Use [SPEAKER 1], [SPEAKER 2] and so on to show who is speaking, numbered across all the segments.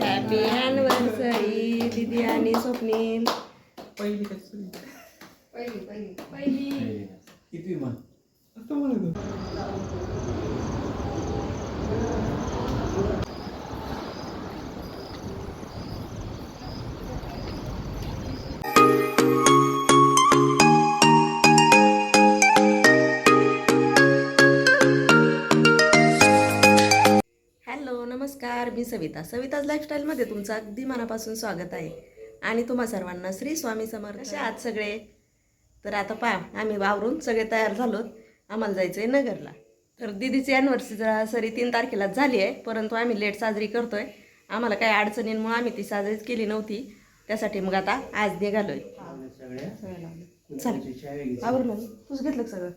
[SPEAKER 1] Happy anniversary दीदी आणि स्वप्नील.
[SPEAKER 2] पहिली कशी
[SPEAKER 3] पहिली पहिली पहिली.
[SPEAKER 4] किती मग?
[SPEAKER 1] मी सविता. सविताज लाईफस्टाईलमध्ये तुमचं अगदी मनापासून स्वागत आहे. आणि तुम्हा सर्वांना श्री स्वामी समर्थ. कसे आहात सगळे? तर आता पहा आम्ही वावरून सगळे तयार झालोत आम्हाला जायचं आहे नगरला. तर दिदीची अॅनिव्हर्सरी सरी तीन तारखेलाच झाली आहे परंतु आम्ही लेट साजरी करतोय. आम्हाला काही अडचणींमुळे आम्ही ती साजरीच केली नव्हती. त्यासाठी मग आता आज
[SPEAKER 4] चाय घ्यायची?
[SPEAKER 1] आवरून आली. तूच घेतलं सगळं?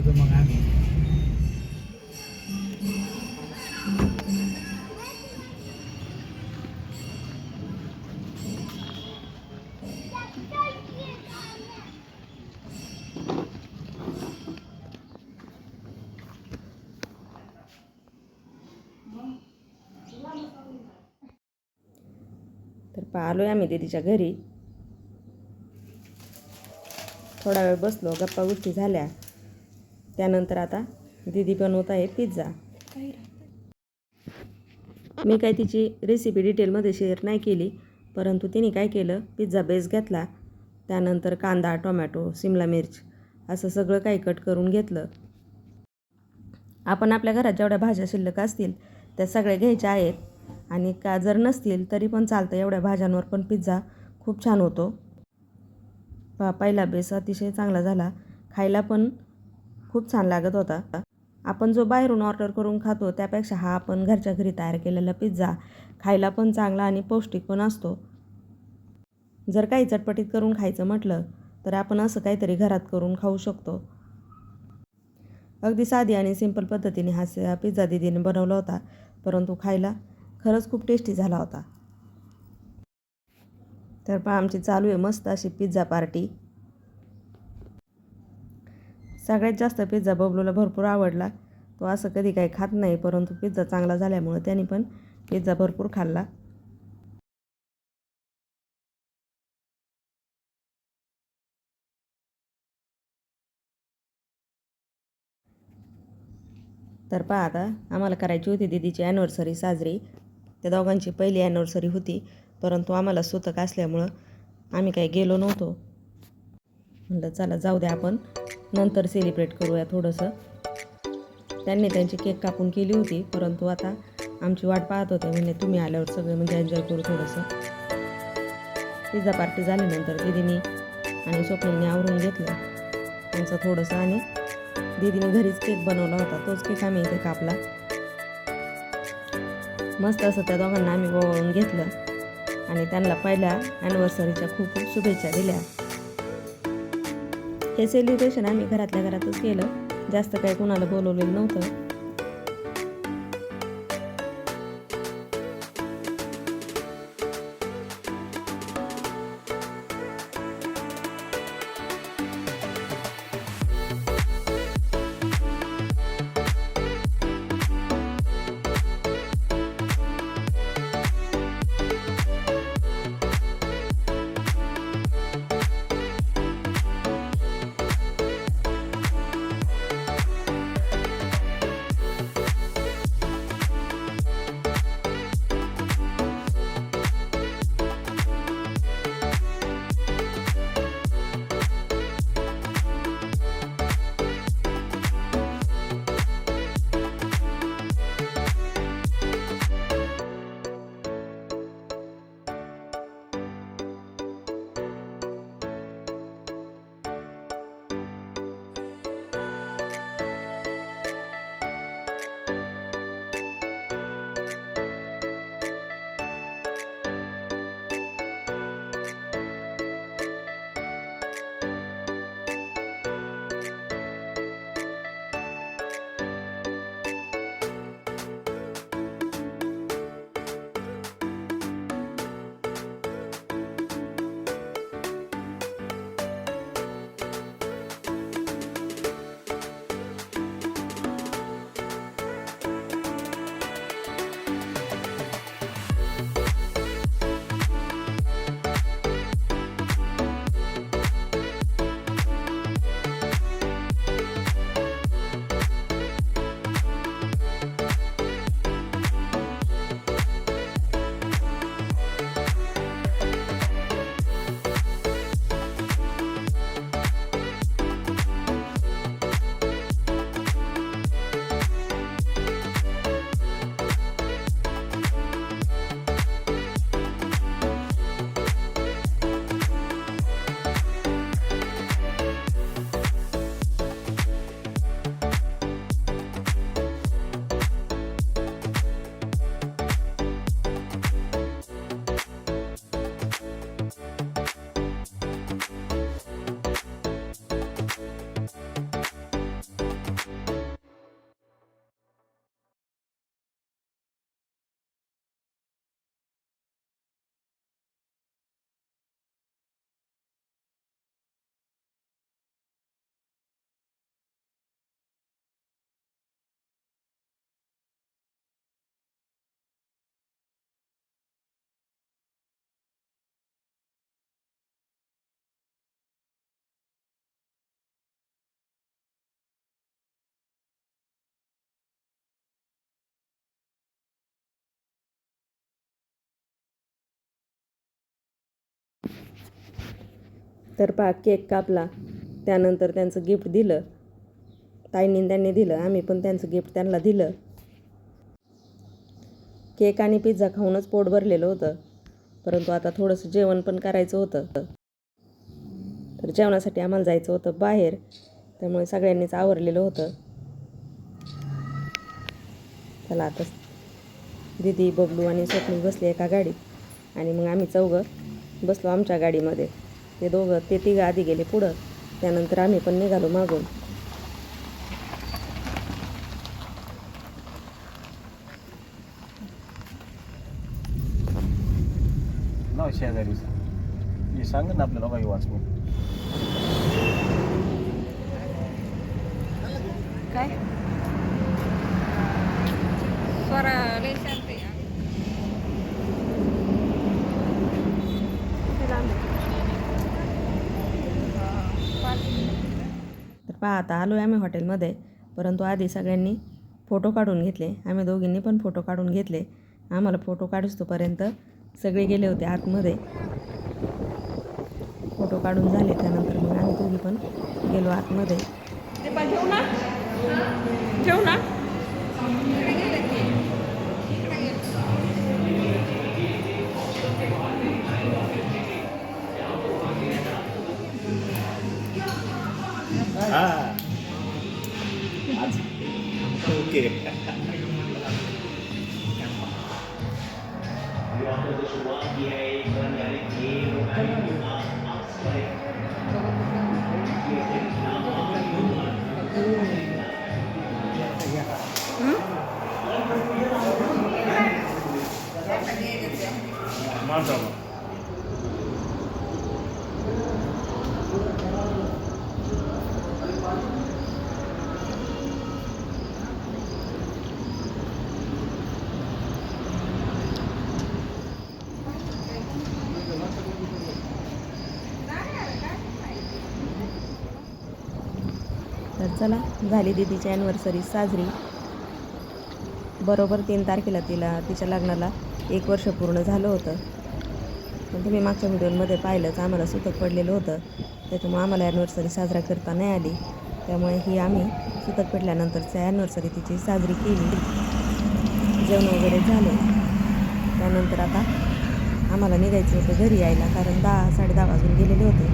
[SPEAKER 4] येतो मग आम्ही.
[SPEAKER 1] तर पाहिलो आम्ही दीदीच्या घरी. थोडा वेळ बसलो गप्पा गोष्टी झाल्या. त्यानंतर आता दीदी बनवत आहे पिझ्झा. मी काय तिची रेसिपी डिटेलमध्ये शेअर नाही केली परंतु तिने काय केलं पिझ्झा बेस घेतला त्यानंतर कांदा टोमॅटो सिमला मिर्च असं सगळं काही कट करून घेतलं. आपण आपल्या घरात जेवढ्या भाज्या शिल्लक असतील त्या सगळ्या घ्यायच्या आहेत आणि का जर नसतील तरी पण चालतं. एवढ्या भाज्यांवर पण पिझ्झा खूप छान होतो. पा पहिला बेस अतिशय चांगला झाला. खायला पण खूप छान लागत होता. आपण जो बाहेरून ऑर्डर करून खातो त्यापेक्षा हा आपण घरच्या घरी तयार केलेला पिझ्झा खायला पण चांगला आणि पौष्टिक पण असतो. जर काही चटपटीत करून खायचं म्हटलं तर आपण असं काहीतरी घरात करून खाऊ शकतो. अगदी साधी आणि सिंपल पद्धतीने हा पिझ्झा दिदीने बनवला होता परंतु खायला खरंच खूप टेस्टी झाला होता. तर पहा आमची चालू आहे मस्त अशी पिझ्झा पार्टी. सगळ्यात जास्त पिझ्झा बबलूला भरपूर आवडला. तो असं कधी काही खात नाही परंतु पिझ्झा चांगला झाल्यामुळं त्याने पण पिझ्झा भरपूर खाल्ला. तर पहा आता आम्हाला करायची होती दीदीची ॲनिव्हर्सरी साजरी. त्या दोघांची पहिली ॲनिव्हर्सरी होती परंतु आम्हाला सुतक असल्यामुळं आम्ही काही गेलो नव्हतो. म्हणलं चला जाऊ द्या आपण. नंतर सेलिब्रेट करूया थोडंसं. त्यांनी त्यांची केक कापून केली होती परंतु आता आमची वाट पाहत होते. म्हणजे तुम्ही आल्यावर सगळे म्हणजे एन्जॉय करू थोडंसं. पिझ्झा पार्टी झाल्यानंतर दीदीनी आणि स्वप्नीलने आवरून घेतलं. त्यांचं थोडंसं आणि दिदीने घरीच केक बनवला होता. तोच केक आम्ही इथे कापला. मस्त असं त्या दोघांना आम्ही ओवाळून घेतलं. आणि त्यांना पहिल्या ॲनिव्हर्सरीच्या खूप खूप शुभेच्छा दिल्या. हे सेलिब्रेशन आम्ही घरातल्या घरातच केलं. जास्त काही कुणाला बोलवलेलं नव्हतं. तर पा केक कापला. त्यानंतर त्यांचं गिफ्ट दिलं. ताईंनी त्यांनी दिलं आम्ही पण त्यांचं गिफ्ट त्यांना दिलं. केक आणि पिझ्झा खाऊनच पोट भरलेलं होतं. परंतु आता थोडंसं जेवण पण करायचं होतं. तर जेवणासाठी आम्हाला जायचं होतं बाहेर. त्यामुळे सगळ्यांनीच आवरलेलं होतं. चला आता दीदी बबलू आणि स्वप्नी बसले एका गाडीत. आणि मग आम्ही चौघं बसलो आमच्या गाडीमध्ये. ते दोघं ते तिघं आधी गेले पुढं. त्यानंतर आम्ही पण निघालो मागून.
[SPEAKER 5] नाव हे सांग ना आपल्याला काही वाचून.
[SPEAKER 3] काय? स्वरा लय शांत आहे
[SPEAKER 1] तर पहा आता आलो आहे आम्ही हॉटेलमध्ये. परंतु आधी सगळ्यांनी फोटो काढून घेतले. आम्ही दोघींनी पण फोटो काढून घेतले. आम्हाला फोटो काढूस्तोपर्यंत सगळे गेले होते आतमध्ये. फोटो काढून झाले. त्यानंतर मग आम्ही दोघी पण गेलो आतमध्ये.
[SPEAKER 3] ठेवू ना? ठेवू ना?
[SPEAKER 5] Spirit
[SPEAKER 1] तर चला झाली दीदीची ॲनिव्हर्सरी साजरी. बरोबर तीन तारखेला तिला तिच्या लग्नाला एक वर्ष पूर्ण झालं होतं. पण तुम्ही मागच्या व्हिडिओमध्ये पाहिलंच आम्हाला सुतक पडलेलं होतं. त्याच्यामुळे आम्हाला ॲनिव्हर्सरी साजरा करता नाही आली. त्यामुळे ही आम्ही सुतक पेटल्यानंतरची ॲनिव्हर्सरी तिची साजरी केली. जेवण वगैरे झालं. त्यानंतर आता आम्हाला निघायचं होतं घरी यायला कारण दहा साडे दहा वाजून गेलेले होते.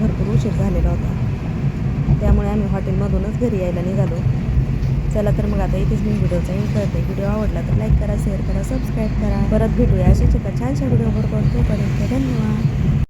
[SPEAKER 1] भरपूर उशीर झालेला होता. त्यामुळे आम्ही हॉटेलमधूनच घरी यायला निघालो. चला तर मग आता इथेच मी व्हिडिओचा एंड करते. व्हिडिओ आवडला तर लाईक करा शेअर करा सबस्क्राईब करा. परत भेटूया अशाच एका छानशा व्हिडिओ बरोबर तोपर्यंत धन्यवाद.